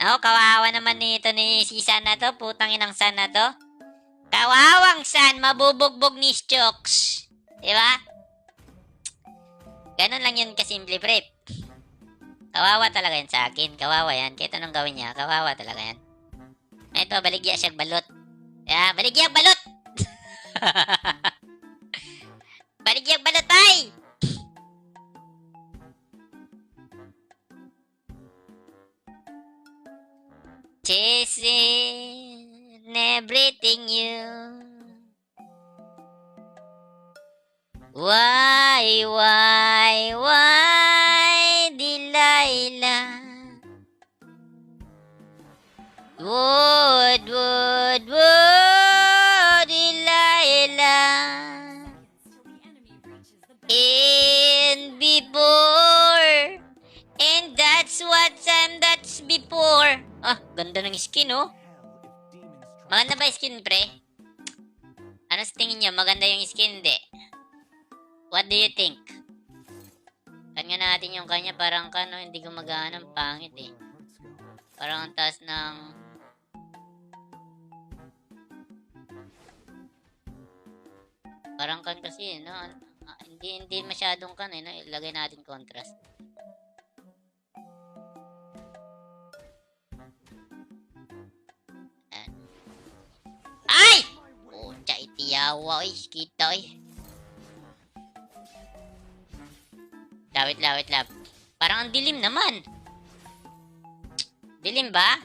Ako, kawawa naman nito ni si San na to. Putang inang San na to. Kawawang San, mabubugbog ni Chokes. Diba? Ganon lang yun kasimple, pre. Kawawa talaga yan sa akin. Kawawa yan. Kahit anong gawin niya, kawawa talaga yan. Ito, baligya siya balot. Yeah, baligya balot! baligya balot, Would, would, would, Delilah? And before, and that's what time that's before. Ah, ganda ng skin, oh. Maganda ba skin, pre? Ano sa tingin niyo? Maganda yung skin, hindi? What do you think? Kan nga natin yung kanya, parang kano, hindi gumagana, ang pangit eh. Parang ang taas ng... Parang kan kasi, no? Ah, hindi, hindi masyadong kan eh, no? Ilagay natin contrast. Ah. Ay! Pucha, itiyawa, oy. Kita, oy. Lawit, lawit, lab. Parang ang dilim naman. Dilim ba?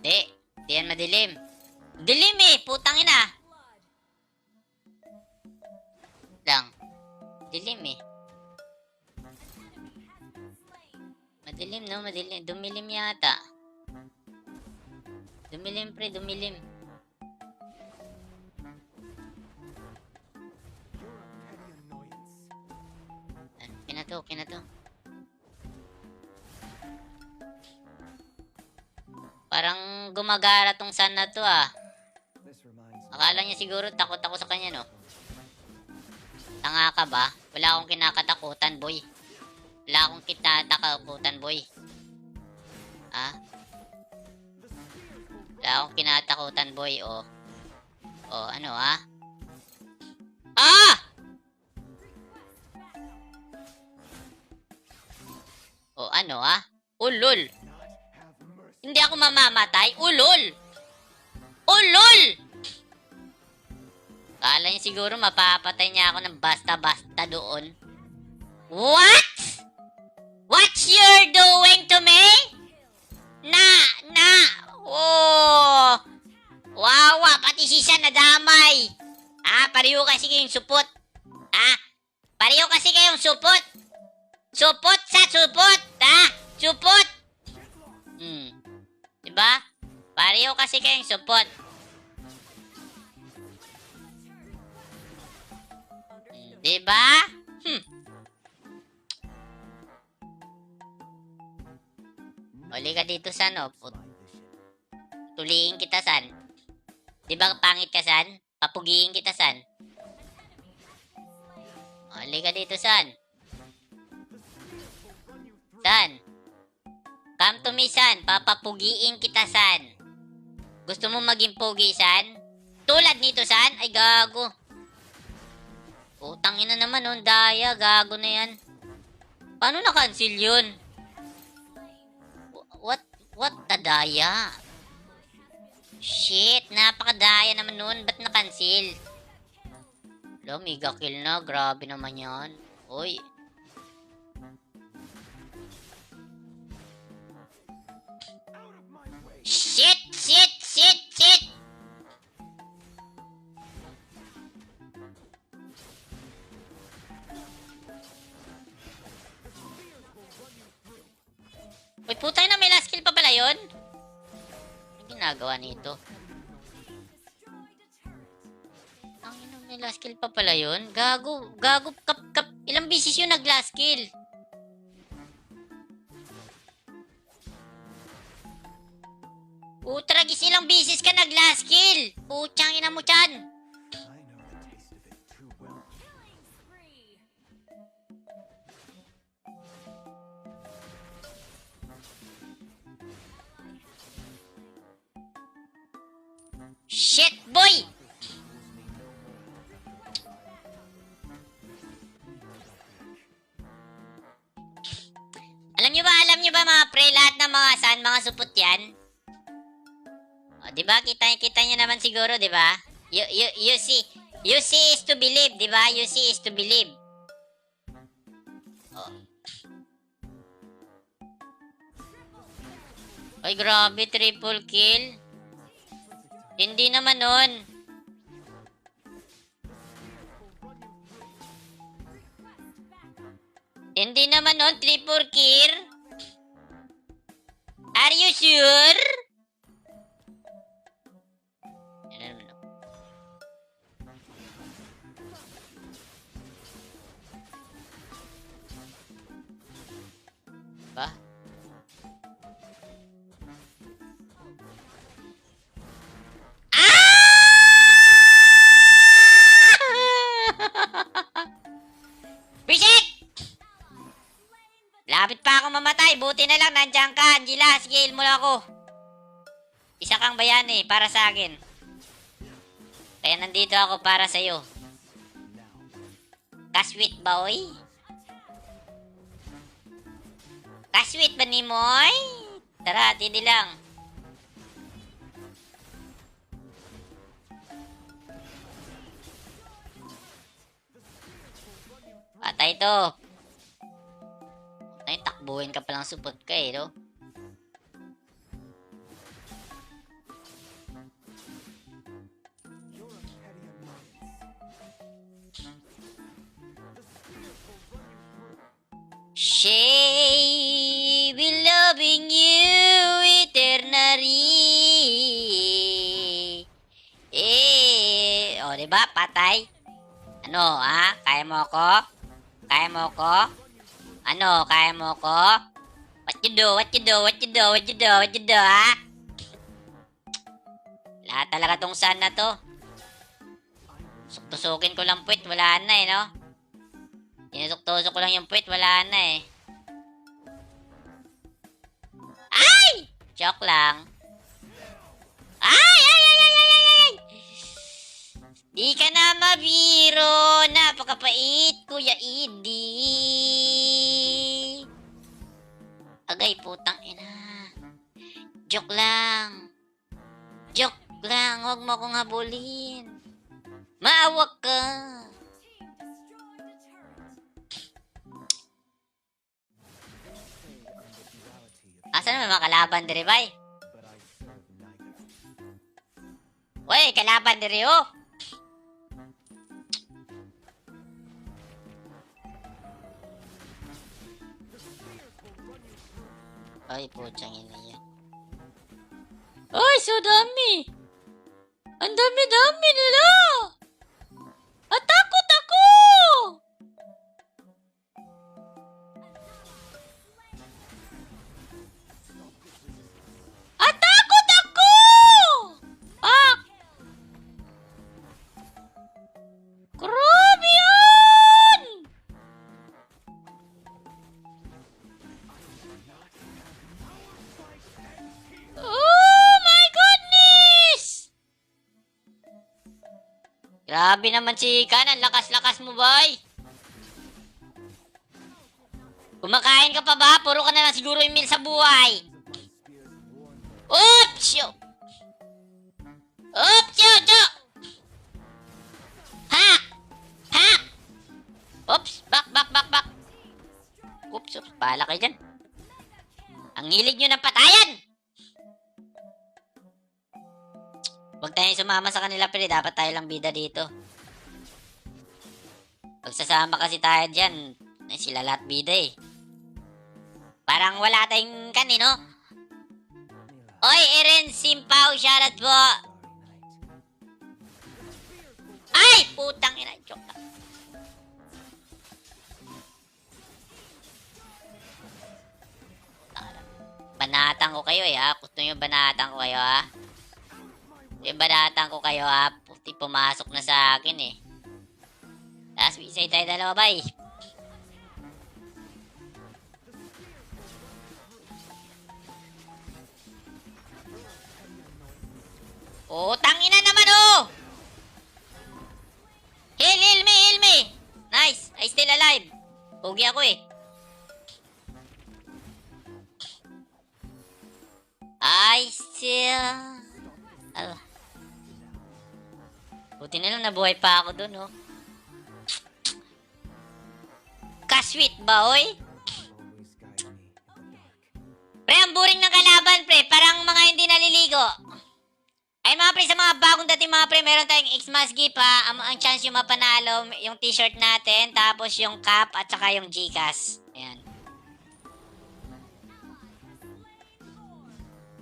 Di. Di yan madilim. Dilim eh! Putang ina! Dilim eh. Madilim no? Madilim. Dumilim yata. Dumilim pre, dumilim. Okay na to, okay na to. Parang gumagara tong sun na to ah. Akala niya siguro takot ako sa kanya no. Tanga ka ba? Wala akong kinakatakutan boy. Wala akong kinatatakutan boy. Ha? Wala akong kinatakutan boy oh. Oh ano ah? Ah! O ano ah? Ulol. Hindi ako mamamatay. Ulol. Ulol! Kala niya siguro mapapatay niya ako ng basta-basta doon. What? What you're doing to me? Na, na, oh. Wawa, pati si San nadamay. Ah, pareho kasi kayong supot. Ah, pareho kasi kayong supot. Supot sa supot, ha? Supot! Hmm. Diba? Pareho kasi kayong supot. Diba? Hmm. Uli ka dito, San, oh. Tuliin kita, San. Diba pangit ka, San? Papugiin kita, San. Uli ka dito, San. San. Come to me, San. Papapugiin kita, San. Gusto mo maging pogi, San? Tulad nito, San? Ay, gago. Utang ina naman, oh. Daya, gago na yan. Paano na-cancel yun? Wh- What? What the daya? Shit, napakadaya naman nun. Ba't na-cancel? Lo, mega kill na. Grabe naman yan. Uy. Shit! Nito? Ang ina, may last kill pa pala yun? Gago, gago, kap, kap, ilang bisis yun nag last kill? Utragis ilang bisis ka nag last kill? Putsang ina mo chan. Shit, boy! Alam nyo ba, alam nyo ba mga pre, lahat ng mga saan, mga supot yan? O, di ba? Kita, kita nyo naman siguro, di ba? You, you, you see, you see is to believe, di ba? You see is to believe. Oh. Ay, grabe, triple kill. Hindi naman nun. Hindi naman nun, triple kill. Are you sure? Lapit pa ako mamatay. Buti na lang nandiyan ka, Angela. Sige, heal mo lang ako. Isa kang bayani para sa akin. Kaya nandito ako para sa'yo. Kaswit ba, oy? Kaswit ba ni Moy? Tara, tidi lang. Patay to. Takbuhin ka palang supot ka eh, no? She will loving you eternally. Eh, o, di ba? Patay. Ano, ha? Kaya mo ako? Kaya mo ako? Ano, kaya mo ako? What you do? What you do? What you do? What you do? What you do, ha? Lahat talaga tong saan na to. Tusok-tusukin ko lang puwit, wala na eh, no? Tinusok-tusok ko lang yung puwit, wala na eh. Ay! Joke lang. Ay! Ay! Ay! Ay! Ay! Ay! ay! Di ka na mabiro. Napakapait, Kuya Idi. Agay, putang ina. Joke lang. Joke lang. Huwag mo akong habulin. Maawa ka. Asan naman mga kalaban diri, bay? Wey, kalaban diri, oh. Ay, putsang ina yan. Ay, so dami! Ang dami-dami nila! Grabe naman si Ikan. Ang lakas-lakas mo, boy. Kumakain ka pa ba? Puro ka na lang siguro yung meal sa buhay. Oops! yo! Oops! Yo! Yo! Ha! Ha! Oops! Back, back, back, back. Oops, oops. Bahala kayo dyan. Ang hilig nyo ng patayan! Huwag tayong sumama sa kanila, pero dapat tayo lang bida dito. Pag sasama kasi tayo dyan, eh, sila lahat bida eh. Parang wala tayong kanino. Oy, Eren Simpao, shoutout po. Ay, putang ina, joke lang. Banatan ko kayo eh ha. Gusto nyo banatan ko kayo ha. Yung banatan ko kayo ha. Puti pumasok na sa akin eh. Tapos bisay tayo dalawa bay. Utang Tangina naman, oh! Heal, heal me, heal me! Nice! I still alive. Pogi ako eh. I still... Al... Buti na lang nabuhay pa ako dun, oh. Kasweet ba, oy? Pre, ang boring ng kalaban, pre. Parang mga hindi naliligo. Ay mga pre, sa mga bagong dating mga pre, meron tayong X-Mass gift ha. Ang, ang chance yung mapanalo, yung t-shirt natin, tapos yung cap, at saka yung Gcash. Ayan.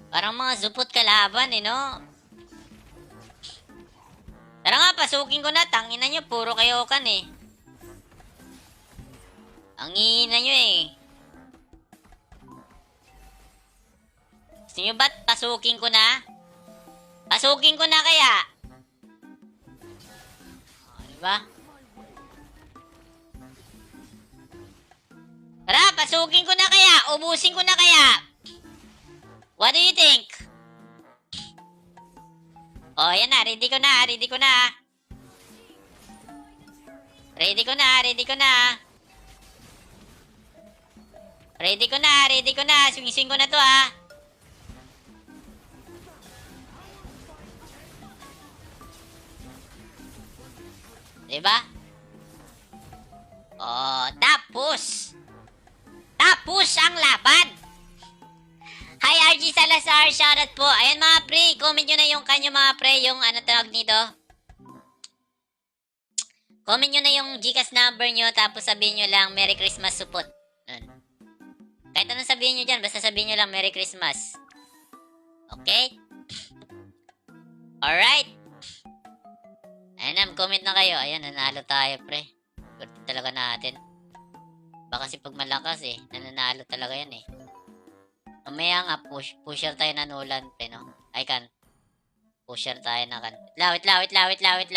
Parang mga zupot kalaban eh, no? Tara nga, pasukin ko na. Tangina nyo, puro kayo kan eh. Ang ina nyo eh. Gusto nyo ba't pasukin ko na? Pasukin ko na kaya. O, diba? Tara, pasukin ko na kaya. Ubusin ko na kaya. What do you think? Oh, yan na. Ready ko na. Ready ko na. Ready ko na. Ready ko na. Ready ko na. Ready ko na. Swing-swing ko na to, ah. Diba? Oh, tapos. Tapos ang laban. Hi RG Salazar, shoutout po. Ayan mga pre, comment nyo na yung kanyo mga pre, yung ano tawag nito. Comment nyo na yung Gcash number nyo, tapos sabihin nyo lang Merry Christmas support. Kahit anong sabihin nyo dyan, basta sabihin nyo lang Merry Christmas. Okay? Alright. Ayan na, comment na kayo. Ayan, nanalo tayo, pre. Swerte talaga natin. Baka kasi pag malakas eh, nananalo talaga yan eh. Mamaya nga, push, pusher tayo na Nolan, pre, no? I can. Pusher tayo na kan. Wait lang, wait lang, wait